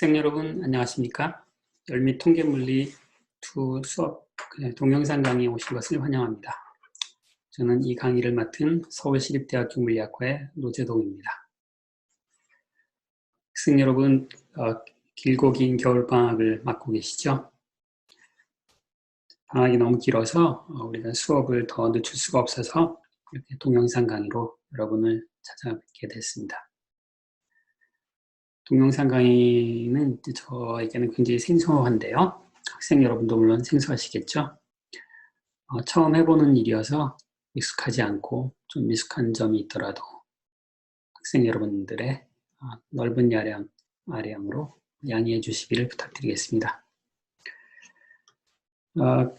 학생 여러분 안녕하십니까? 열미 통계물리 2 수업 네, 동영상 강의에 오신 것을 환영합니다. 저는 이 강의를 맡은 서울시립대학교 물리학과의 노재동입니다. 학생 여러분 어, 길고 긴 겨울방학을 맞고 계시죠? 방학이 너무 길어서 어, 우리가 수업을 더 늦출 수가 없어서 이렇게 동영상 강의로 여러분을 찾아뵙게 됐습니다. 동영상 강의는 저에게는 굉장히 생소한데요. 학생 여러분도 물론 생소하시겠죠? 어, 처음 해보는 일이어서 익숙하지 않고 좀 미숙한 점이 있더라도 학생 여러분들의 어, 넓은 야량, 아량으로 양해해 주시기를 부탁드리겠습니다. 어,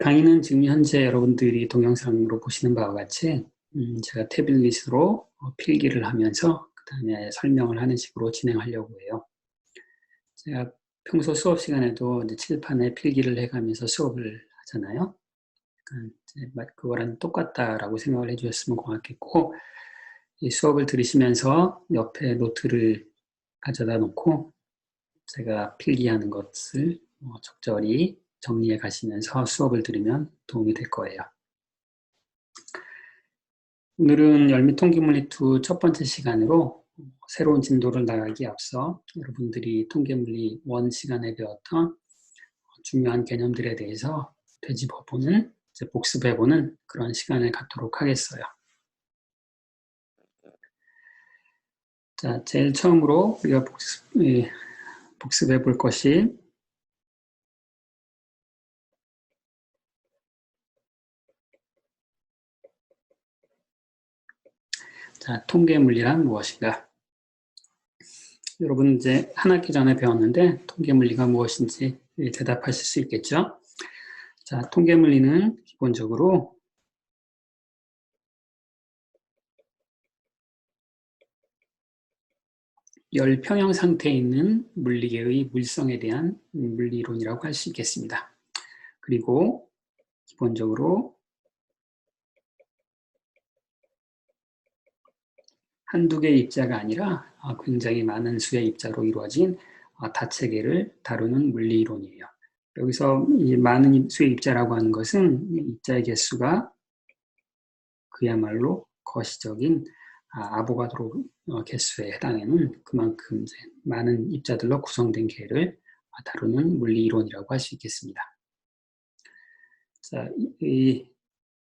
강의는 지금 현재 여러분들이 동영상으로 보시는 바와 같이 음, 제가 태블릿으로 어, 필기를 하면서 다음에 설명을 하는 식으로 진행하려고 해요. 제가 평소 수업 시간에도 칠판에 필기를 해가면서 수업을 하잖아요. 그러니까 그거랑 똑같다라고 생각을 해주셨으면 고맙겠고, 이 수업을 들으시면서 옆에 노트를 가져다 놓고 제가 필기하는 것을 뭐 적절히 정리해 가시면서 수업을 들으면 도움이 될 거예요. 오늘은 열미 통계물리2 첫 번째 시간으로 새로운 진도를 나가기 앞서 여러분들이 통계물리 1 시간에 배웠던 중요한 개념들에 대해서 되짚어보는, 복습해보는 그런 시간을 갖도록 하겠어요. 자, 제일 처음으로 우리가 복습, 예, 복습해 볼 것이 자, 통계 물리란 무엇인가? 여러분 이제 한 학기 전에 배웠는데 통계 물리가 무엇인지 대답하실 수 있겠죠? 자, 통계 물리는 기본적으로 열 평형 상태에 있는 물리계의 물성에 대한 물리론이라고 할 수 있겠습니다. 그리고 기본적으로 한두 개의 입자가 아니라 어, 굉장히 많은 수의 입자로 이루어진 어, 다체계를 다루는 물리이론이에요. 여기서 이 많은 수의 입자라고 하는 것은 입자의 개수가 그야말로 거시적인 아, 아보가드로 어, 개수에 해당하는 그만큼 많은 입자들로 구성된 개를 다루는 물리이론이라고 할 수 있겠습니다. 자, 이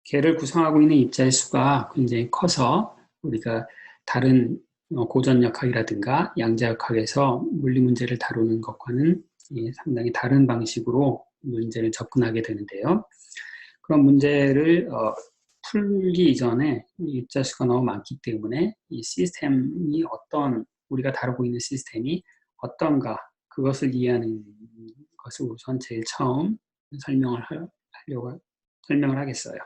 개를 구성하고 있는 입자의 수가 굉장히 커서 우리가 다른 어, 고전역학이라든가 양자역학에서 물리 문제를 다루는 것과는 상당히 다른 방식으로 문제를 접근하게 되는데요. 그런 문제를 어, 풀기 이전에 입자수가 너무 많기 때문에 이 시스템이 어떤 우리가 다루고 있는 시스템이 어떤가 그것을 이해하는 것을 우선 제일 처음 설명을 하려고 설명을 하겠어요.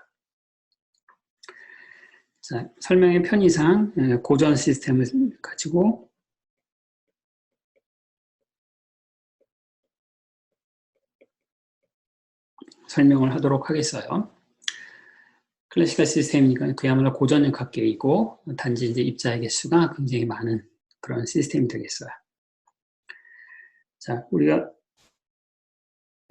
자, 설명의 편의상 고전 시스템을 가지고 설명을 하도록 하겠어요. 클래시컬 시스템이니까 그야말로 고전형 각계이고 단지 이제 입자의 개수가 굉장히 많은 그런 시스템이 되겠어요. 자, 우리가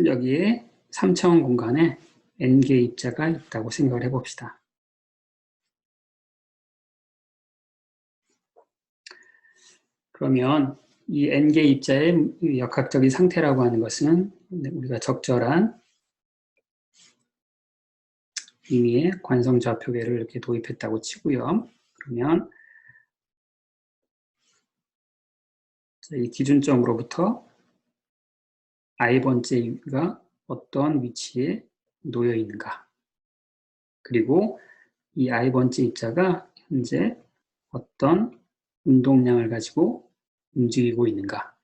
여기에 3차원 공간에 n개의 입자가 있다고 생각을 해봅시다. 그러면 이 n개 입자의 역학적인 상태라고 하는 것은 우리가 적절한 의미의 관성 좌표계를 이렇게 도입했다고 치고요. 그러면 이 기준점으로부터 i번째가 어떤 위치에 놓여 있는가 그리고 이 i번째 입자가 현재 어떤 운동량을 가지고 움직이고 있는가.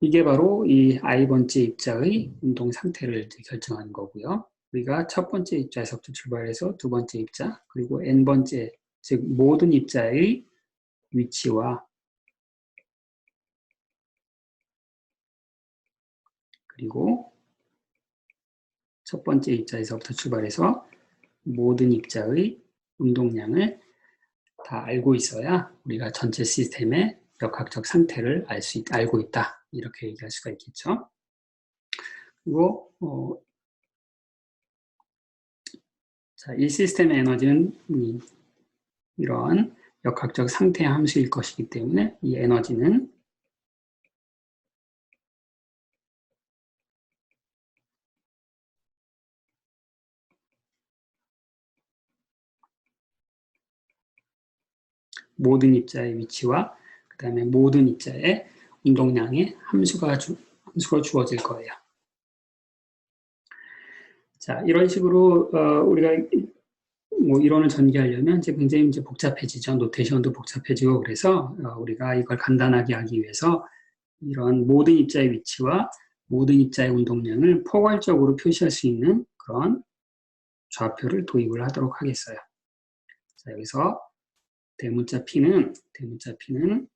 이게 바로 이 i번째 입자의 운동 상태를 결정하는 거고요. 우리가 첫 번째 입자에서부터 출발해서 두 번째 입자, 그리고 n번째, 즉 모든 입자의 위치와 그리고 첫 번째 입자에서부터 출발해서 모든 입자의 운동량을 다 알고 있어야 우리가 전체 시스템의 역학적 상태를 알 수, 알고 있다. 이렇게 얘기할 수가 있겠죠. 그리고, 어, 자, 이 시스템의 에너지는 이러한 역학적 상태 함수일 것이기 때문에 이 에너지는 모든 입자의 위치와 그 다음에 모든 입자의 운동량의 함수가, 주, 함수가 주어질 거예요. 자, 이런 식으로 어, 우리가 뭐 이론을 전개하려면 이제 굉장히 이제 복잡해지죠. 노테이션도 복잡해지고 그래서 어, 우리가 이걸 간단하게 하기 위해서 이런 모든 입자의 위치와 모든 입자의 운동량을 포괄적으로 표시할 수 있는 그런 좌표를 도입을 하도록 하겠어요. 자, 여기서 대문자 P는 대문자 P는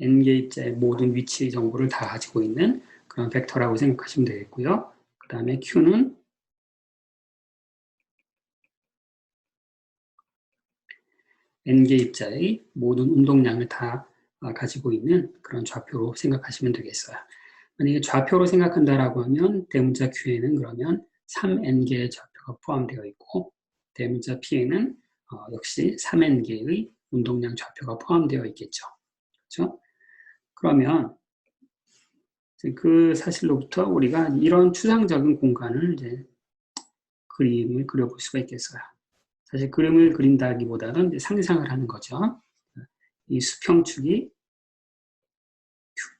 n개입자의 모든 위치 정보를 다 가지고 있는 그런 벡터라고 생각하시면 되겠고요. 그 다음에 q는 n개 입자의 모든 운동량을 다 가지고 있는 그런 좌표로 생각하시면 되겠어요. 만약에 좌표로 생각한다라고 하면 대문자 Q에는 그러면 3n개의 좌표가 포함되어 있고 대문자 P에는 어, 역시 3n개의 운동량 좌표가 포함되어 있겠죠. 그렇죠? 그러면 그 사실로부터 우리가 이런 추상적인 공간을 이제 그림을 그려볼 수가 있겠어요. 사실 그림을 그린다기보다는 상상을 하는 거죠. 이 수평축이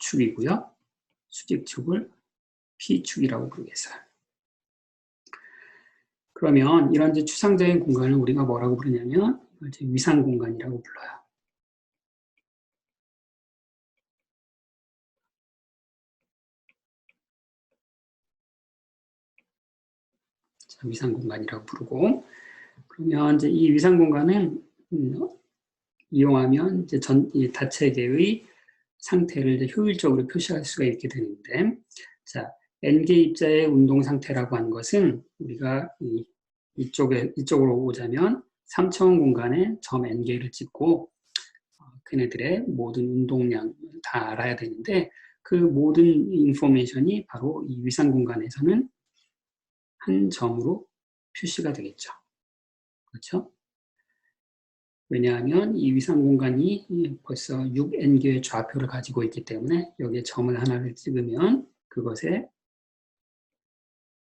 Q축이고요. 수직축을 P축이라고 부르겠어요. 그러면 이런 이제 추상적인 공간을 우리가 뭐라고 부르냐면 위상 공간이라고 불러요. 위상 공간이라고 부르고 그러면 이제 이 위상 공간을 음, 이용하면 이제 전 이 다체계의 상태를 효율적으로 표시할 수가 있게 되는데 자 n개 입자의 운동 상태라고 하는 것은 우리가 이, 이쪽에 이쪽으로 오자면 3차원 공간에 점 n개를 찍고 어, 그네들의 모든 운동량 다 알아야 되는데 그 모든 인포메이션이 바로 이 위상 공간에서는 한 점으로 표시가 되겠죠. 그렇죠? 왜냐하면 이 위상 공간이 벌써 6n개의 좌표를 가지고 있기 때문에 여기에 점을 하나를 찍으면 그것에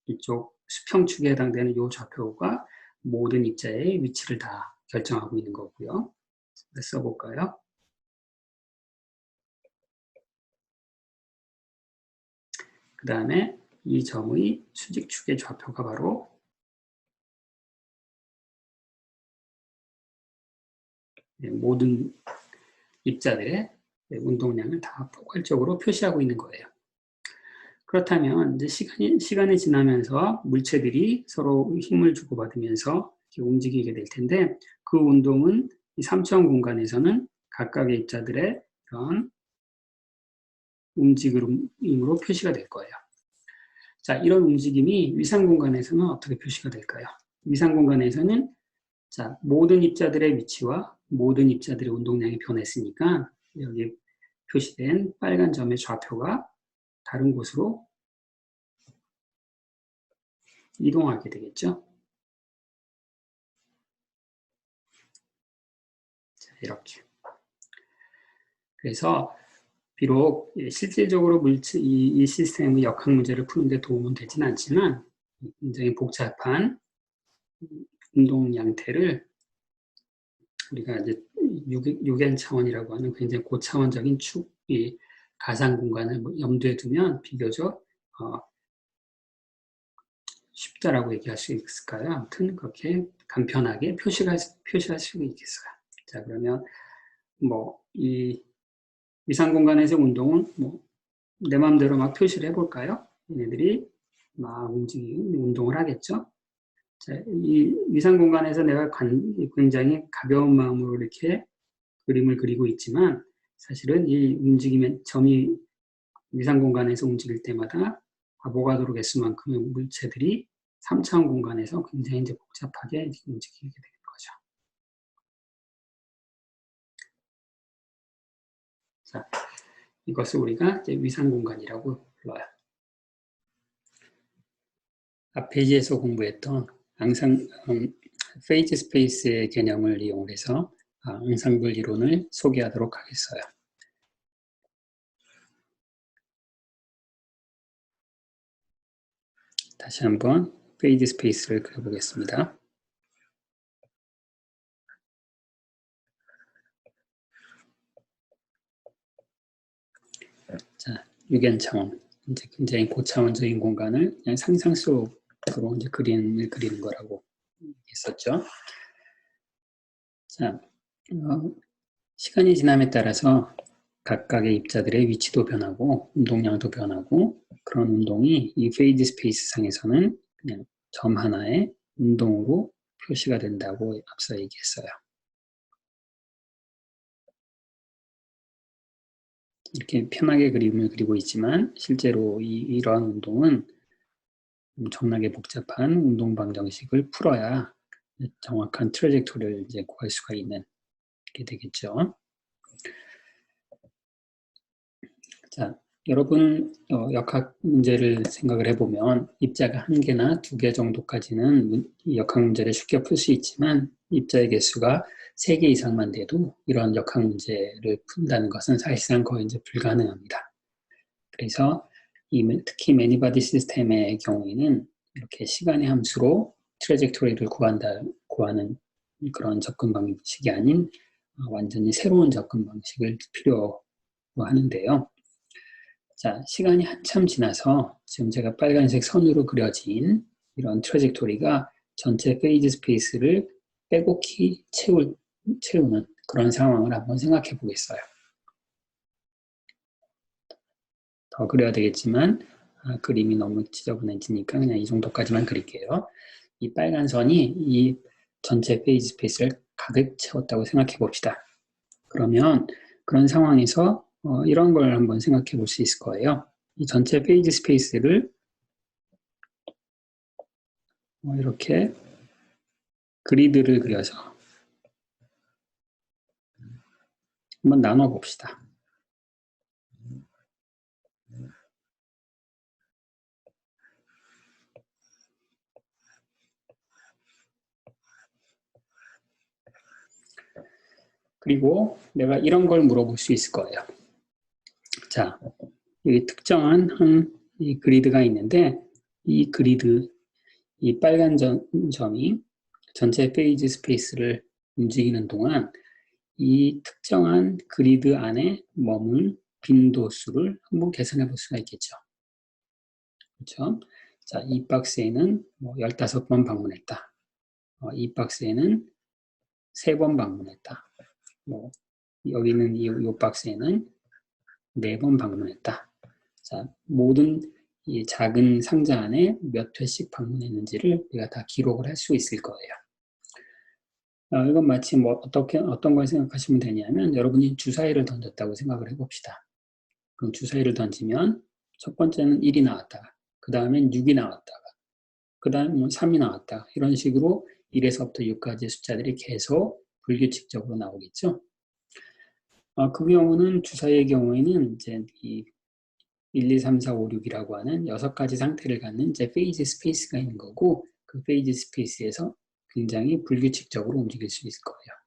이쪽 수평축에 해당되는 이 좌표가 모든 입자의 위치를 다 결정하고 있는 거고요. 써볼까요? 그 다음에 이 점의 수직축의 좌표가 바로 모든 입자들의 운동량을 다 포괄적으로 표시하고 있는 거예요. 그렇다면 이제 시간이 시간이 지나면서 물체들이 서로 힘을 주고받으면서 움직이게 될 텐데 그 운동은 이 3차원 공간에서는 각각의 입자들의 그런 움직임으로 표시가 될 거예요. 자, 이런 움직임이 위상 공간에서는 어떻게 표시가 될까요? 위상 공간에서는 자, 모든 입자들의 위치와 모든 입자들의 운동량이 변했으니까 여기 표시된 빨간 점의 좌표가 다른 곳으로 이동하게 되겠죠. 자, 이렇게. 그래서 비록 실질적으로 물질, 이, 이 시스템의 역학 문제를 푸는 데 도움은 되진 않지만 굉장히 복잡한 운동 양태를 우리가 이제 6, n 차원이라고 하는 굉장히 고차원적인 축, 이 가상 공간을 뭐 염두에 두면 비교적 어, 쉽다라고 얘기할 수 있을까요? 아무튼 그렇게 간편하게 표시할, 표시할 수 있겠어요. 자, 그러면 뭐 이 위상 공간에서 운동은 뭐 내 마음대로 막 표시를 해볼까요? 얘네들이 막 움직이는 운동을 하겠죠. 자, 이 위상 공간에서 내가 굉장히 가벼운 마음으로 이렇게 그림을 그리고 있지만 사실은 이 움직임의 점이 위상 공간에서 움직일 때마다 아보가드로 개수만큼의 물체들이 3차원 공간에서 굉장히 이제 복잡하게 움직이게 되는 거죠. 자, 이것을 우리가 위상 공간이라고 불러요. 앞 페이지에서 공부했던 항상 음, 페이지 스페이스의 개념을 이용해서 아, 응상불 이론을 소개하도록 하겠어요. 다시 한번 페이지 스페이스를 그려보겠습니다. 자, 유견 차원. 이제 굉장히 고차원적인 공간을 상상 속 으로 이제 그림을 그리는 거라고 했었죠. 자, 어, 시간이 지남에 따라서 각각의 입자들의 위치도 변하고 운동량도 변하고 그런 운동이 이 페이지 스페이스 상에서는 그냥 점 하나의 운동으로 표시가 된다고 앞서 얘기했어요. 이렇게 편하게 그림을 그리고 있지만 실제로 이, 이러한 운동은 엄청나게 복잡한 운동 방정식을 풀어야 정확한 트레젝토리를 이제 구할 수가 있는 게 되겠죠. 자, 여러분 어, 역학 문제를 생각을 해보면 입자가 한 개나 두 개 정도까지는 역학 문제를 쉽게 풀 수 있지만 입자의 개수가 세 개 이상만 돼도 이런 역학 문제를 푼다는 것은 사실상 거의 이제 불가능합니다. 그래서 이, 특히 매니바디 시스템의 경우에는 이렇게 시간의 함수로 트레젝토리를 구한다, 구하는 그런 접근 방식이 아닌 어, 완전히 새로운 접근 방식을 필요로 하는데요. 자, 시간이 한참 지나서 지금 제가 빨간색 선으로 그려진 이런 트레젝토리가 전체 페이지 스페이스를 빼곡히 채울, 채우는 그런 상황을 한번 생각해 보겠어요. 더 그려야 되겠지만 아, 그림이 너무 지저분해지니까 그냥 이 정도까지만 그릴게요. 이 빨간 선이 이 전체 페이지 스페이스를 가득 채웠다고 생각해 봅시다. 그러면 그런 상황에서 어, 이런 걸 한번 생각해 볼 수 있을 거예요. 이 전체 페이지 스페이스를 어, 이렇게 그리드를 그려서 한번 나눠 봅시다. 그리고 내가 이런 걸 물어볼 수 있을 거예요. 자, 여기 특정한 한 이 그리드가 있는데 이 그리드, 이 빨간 점, 점이 전체 페이지 스페이스를 움직이는 동안 이 특정한 그리드 안에 머물 빈도수를 한번 계산해 볼 수가 있겠죠. 그렇죠? 자, 이 박스에는 뭐 15번 방문했다. 어, 이 박스에는 3번 방문했다. 뭐 여기는 이, 이 박스에는 4번 방문했다. 자, 모든 이 작은 상자 안에 몇 회씩 방문했는지를 우리가 다 기록을 할 수 있을 거예요. 어, 이건 마치 뭐 어떻게 어떤 걸 생각하시면 되냐면 여러분이 주사위를 던졌다고 생각을 해봅시다. 그럼 주사위를 던지면 첫 번째는 1이 나왔다가 그 다음엔 6이 나왔다가 그 다음에 뭐 3이 나왔다 이런 식으로 1에서부터 6까지의 숫자들이 계속 불규칙적으로 나오겠죠. 어, 그 경우는 주사위의 경우에는 이제 이 1, 2, 3, 4, 5, 6이라고 하는 여섯 가지 상태를 갖는 이제 페이지 스페이스가 있는 거고 그 페이지 스페이스에서 굉장히 불규칙적으로 움직일 수 있을 거예요.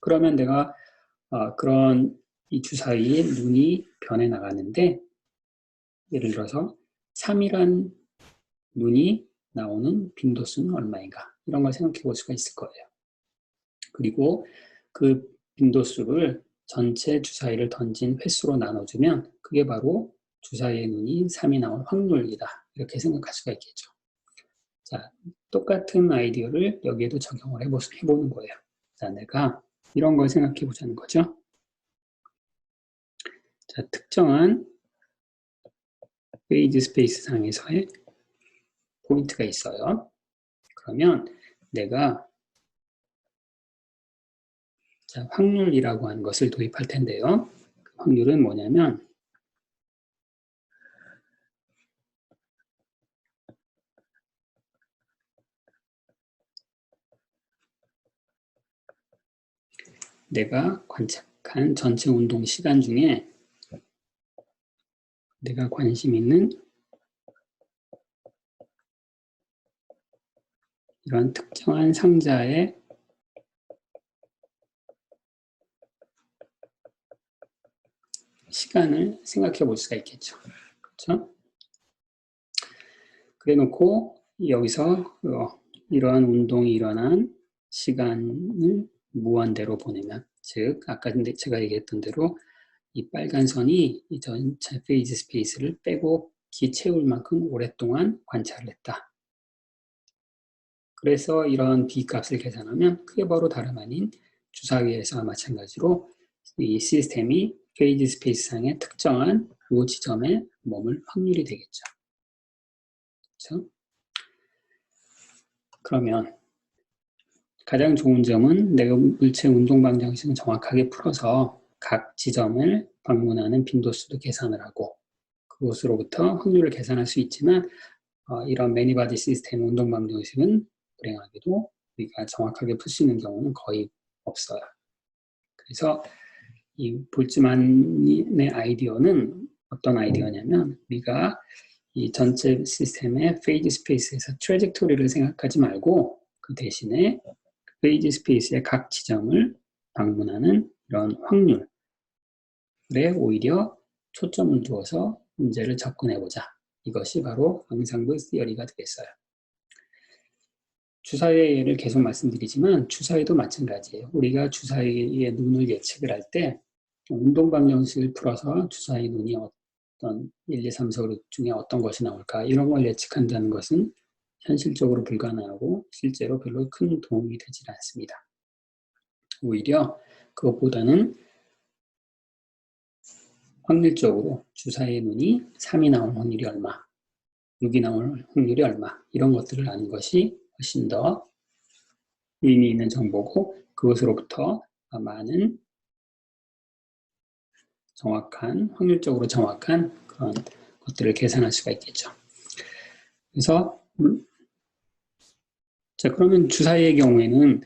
그러면 내가 어, 그런 이 주사위에 눈이 변해 나가는데 예를 들어서 3이란 눈이 나오는 빈도수는 얼마인가 이런 걸 생각해 볼 수가 있을 거예요. 그리고 그 빈도수를 전체 주사위를 던진 횟수로 나눠주면 그게 바로 주사위의 눈이 3이 나올 확률이다. 이렇게 생각할 수가 있겠죠. 자, 똑같은 아이디어를 여기에도 적용을 해보, 해보는 거예요. 자, 내가 이런 걸 생각해 보자는 거죠. 자, 특정한 페이지 스페이스 상에서의 포인트가 있어요. 그러면 내가 자, 확률이라고 하는 것을 도입할 텐데요. 그 확률은 뭐냐면 내가 관측한 전체 운동 시간 중에 내가 관심 있는 이런 특정한 상자의 시간을 생각해 볼 수가 있겠죠. 그렇죠? 그래 놓고 여기서 어, 이러한 운동이 일어난 시간을 무한대로 보내면 즉 아까 제가 얘기했던 대로 이 빨간 선이 이 전체 페이지 스페이스를 빼곡히 채울 만큼 오랫동안 관찰을 했다. 그래서 이런 b 값을 계산하면 그게 바로 다름 아닌 주사위에서와 마찬가지로 이 시스템이 페이지 스페이스 상의 특정한 요 지점에 머물 확률이 되겠죠. 그렇죠? 그러면 가장 좋은 점은 내가 물체 운동 방정식을 정확하게 풀어서 각 지점을 방문하는 빈도수도 계산을 하고 그곳으로부터 확률을 계산할 수 있지만 어, 이런 매니바디 시스템 운동 방정식은 불행하게도 우리가 정확하게 풀 수 있는 경우는 거의 없어요. 그래서 이 볼츠만의 아이디어는 어떤 아이디어냐면 우리가 이 전체 시스템의 페이지 스페이스에서 트레젝토리를 생각하지 말고 그 대신에 페이지 스페이스의 각 지점을 방문하는 이런 확률에 오히려 초점을 두어서 문제를 접근해보자. 이것이 바로 앙상블 시어리가 되겠어요. 주사위의 예를 계속 말씀드리지만 주사위도 마찬가지예요. 우리가 주사위의 눈을 예측을 할 때 운동 방정식을 풀어서 주사위 눈이 어떤 1, 2, 3, 4, 5 중에 어떤 것이 나올까 이런 걸 예측한다는 것은 현실적으로 불가능하고 실제로 별로 큰 도움이 되질 않습니다. 오히려 그것보다는 확률적으로 주사위의 눈이 3이 나올 확률이 얼마, 6이 나올 확률이 얼마 이런 것들을 아는 것이 훨씬 더 의미 있는 정보고 그것으로부터 많은 정확한, 확률적으로 정확한 그런 것들을 계산할 수가 있겠죠. 그래서 자 그러면 주사위의 경우에는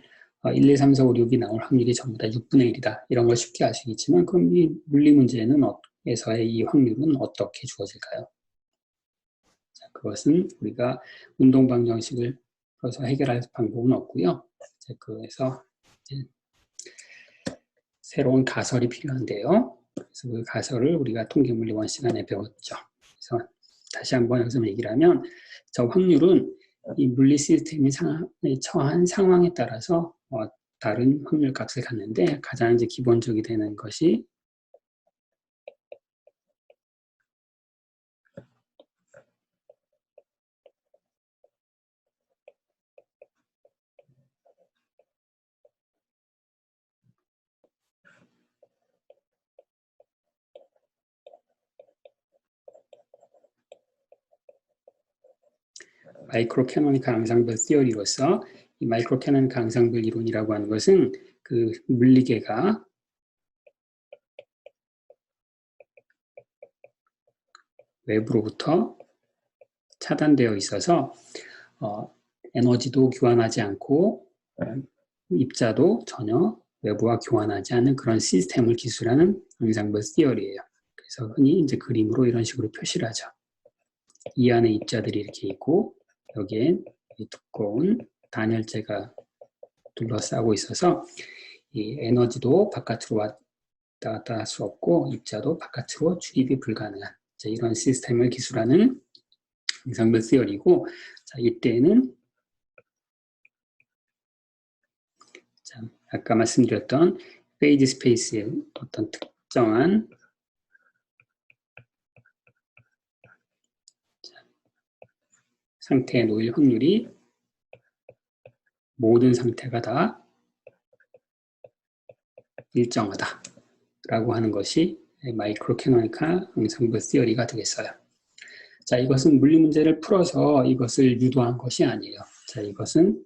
1, 2, 3, 4, 5, 6이 나올 확률이 전부 다 6분의 1이다. 이런 걸 쉽게 아시겠지만 그럼 이 물리 문제는 에서의 이 확률은 어떻게 주어질까요? 자, 그것은 우리가 운동 방정식을 풀어서 해결할 방법은 없고요. 자, 그래서 새로운 가설이 필요한데요. 그래서 그 가설을 우리가 통계물리 원 시간에 배웠죠. 그래서 다시 한번 여기서 얘기를 하면 저 확률은 이 물리 시스템이 처한 상황에 따라서 어, 다른 확률 값을 갖는데 가장 이제 기본적이 되는 것이 마이크로 캐노니카 앙상블 시어리로서 이 마이크로 캐노니카 앙상블 이론이라고 하는 것은 그 물리계가 외부로부터 차단되어 있어서 어, 에너지도 교환하지 않고 어, 입자도 전혀 외부와 교환하지 않는 그런 시스템을 기술하는 앙상블 시어리예요. 그래서 흔히 이제 그림으로 이런 식으로 표시를 하죠. 이 안에 입자들이 이렇게 있고 여기엔 이 두꺼운 단열재가 둘러싸고 있어서 이 에너지도 바깥으로 왔다 갔다 할 수 없고 입자도 바깥으로 출입이 불가능한 자, 이런 시스템을 기술하는 이상별 자, 이때는 자, 아까 말씀드렸던 페이지 스페이스의 어떤 특정한 상태에 놓일 확률이 모든 상태가 다 일정하다 라고 하는 것이 마이크로 캐노니카 응상부 시어리가 되겠어요. 자, 이것은 물리 문제를 풀어서 이것을 유도한 것이 아니에요. 자, 이것은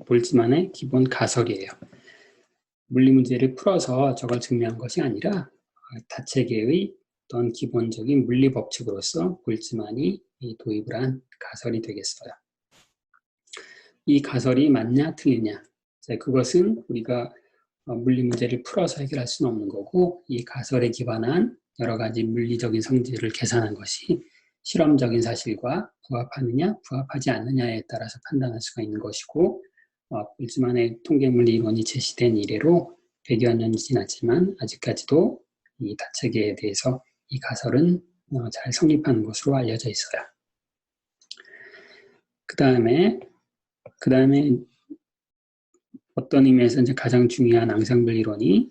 볼츠만의 기본 가설이에요. 물리 문제를 풀어서 저걸 증명한 것이 아니라 다체계의 어떤 기본적인 물리 법칙으로서 볼츠만이 도입을 한 가설이 되겠어요. 이 가설이 맞냐 틀리냐 그것은 우리가 어, 물리 문제를 풀어서 해결할 수는 없는 거고 이 가설에 기반한 여러 가지 물리적인 성질을 계산한 것이 실험적인 사실과 부합하느냐 부합하지 않느냐에 따라서 판단할 수가 있는 것이고 어, 볼츠만의 통계물리 이론이 제시된 이래로 100여 년이 지났지만 아직까지도 이 다체계에 대해서 이 가설은 어, 잘 성립하는 것으로 알려져 있어요. 그 다음에 그 다음에 어떤 의미에서 이제 가장 중요한 앙상블 이론이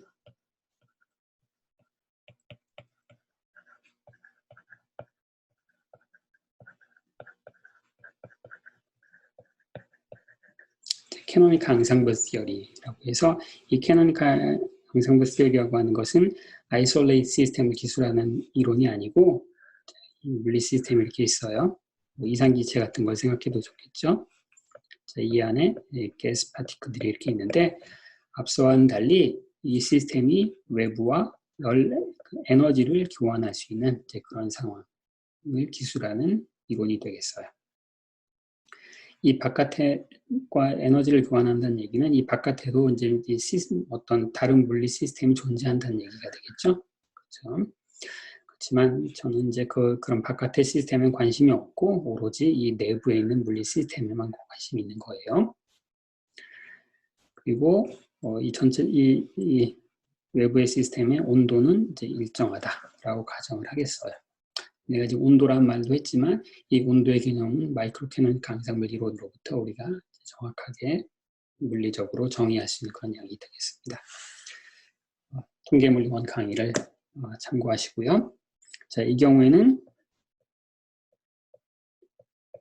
캐노니카 앙상블 시어리라고 해서 이 캐노니카 앙상블 시어리라고 하는 것은 아이솔레이트 시스템을 기술하는 이론이 아니고 물리 시스템이 이렇게 있어요. 뭐 이상기체 같은 걸 생각해도 좋겠죠. 자, 이 안에 가스 파티클들이 이렇게 있는데 앞서와는 달리 이 시스템이 외부와 그 에너지를 교환할 수 있는 그런 상황을 기술하는 이론이 되겠어요. 이 바깥과 에너지를 교환한다는 얘기는 이 바깥에도 이제 시스템, 어떤 다른 물리 시스템이 존재한다는 얘기가 되겠죠. 그렇죠. 그렇지만 저는 이제 그, 그런 바깥의 시스템에 관심이 없고 오로지 이 내부에 있는 물리 시스템에만 관심이 있는 거예요. 그리고 어, 이 전체 이, 이 외부의 시스템의 온도는 이제 일정하다라고 가정을 하겠어요. 내가 지금 온도란 말도 했지만 이 온도의 개념은 마이크로 캐논 강상물 이론으로부터 우리가 정확하게 물리적으로 정의할 수 있는 그런 양이 되겠습니다. 어, 통계물리원 강의를 어, 참고하시고요. 자, 이 경우에는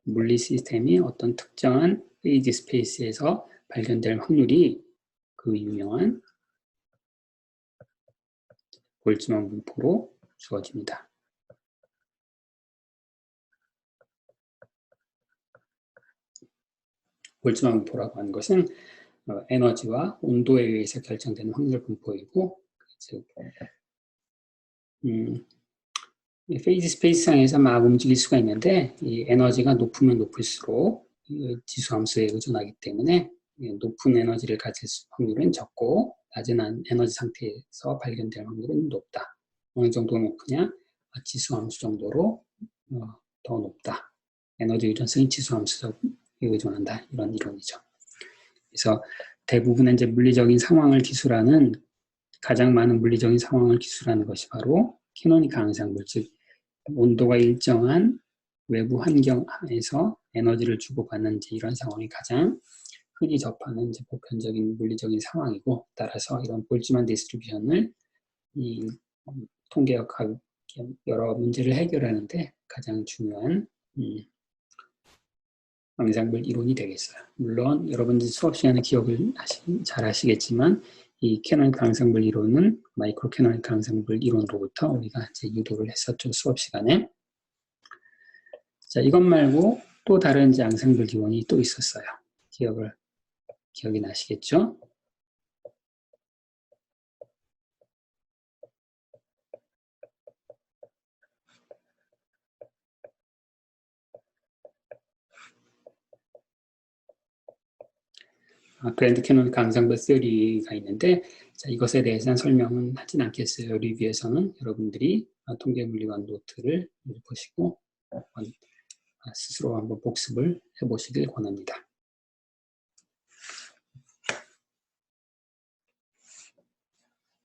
물리 시스템이 어떤 특정한 페이지 스페이스에서 발견될 확률이 그 유명한 볼츠만 분포로 주어집니다. 분포라고 하는 것은 어, 에너지와 온도에 의해서 결정되는 확률 분포이고 음, 페이지 스페이스상에서 막 움직일 수가 있는데 이 에너지가 높으면 높을수록 지수함수에 의존하기 때문에 높은 에너지를 가질 확률은 적고 낮은 에너지 상태에서 발견될 확률은 높다. 어느 정도 높으냐? 지수함수 정도로 어, 더 높다. 에너지 의존성이 지수함수에 의존한다. 이런 이론이죠. 그래서 대부분의 이제 물리적인 상황을 기술하는 가장 많은 물리적인 상황을 기술하는 것이 바로 캐노니카 항상물, 즉 온도가 일정한 외부 환경에서 에너지를 주고받는 이런 상황이 가장 흔히 접하는 이제 보편적인 물리적인 상황이고 따라서 이런 볼즈만 디스트리뷰션을 이 통계학 여러 문제를 해결하는데 가장 중요한 음, 앙상블 이론이 되겠어요. 물론 여러분들 수업 시간에 기억을 하시, 잘 하시겠지만 이 캐논 앙상블 이론은 마이크로 캐논 앙상블 이론으로부터 우리가 이제 유도를 했었죠 수업 시간에. 자 이것 말고 또 다른 이제 앙상블 이론이 또 있었어요. 기억을 기억이 나시겠죠? 그랜드 캐논 강상부 스리가 있는데 자, 이것에 대해서는 설명은 하진 않겠어요. 리뷰에서는 여러분들이 통계물리관 노트를 보시고 스스로 한번 복습을 해보시길 권합니다.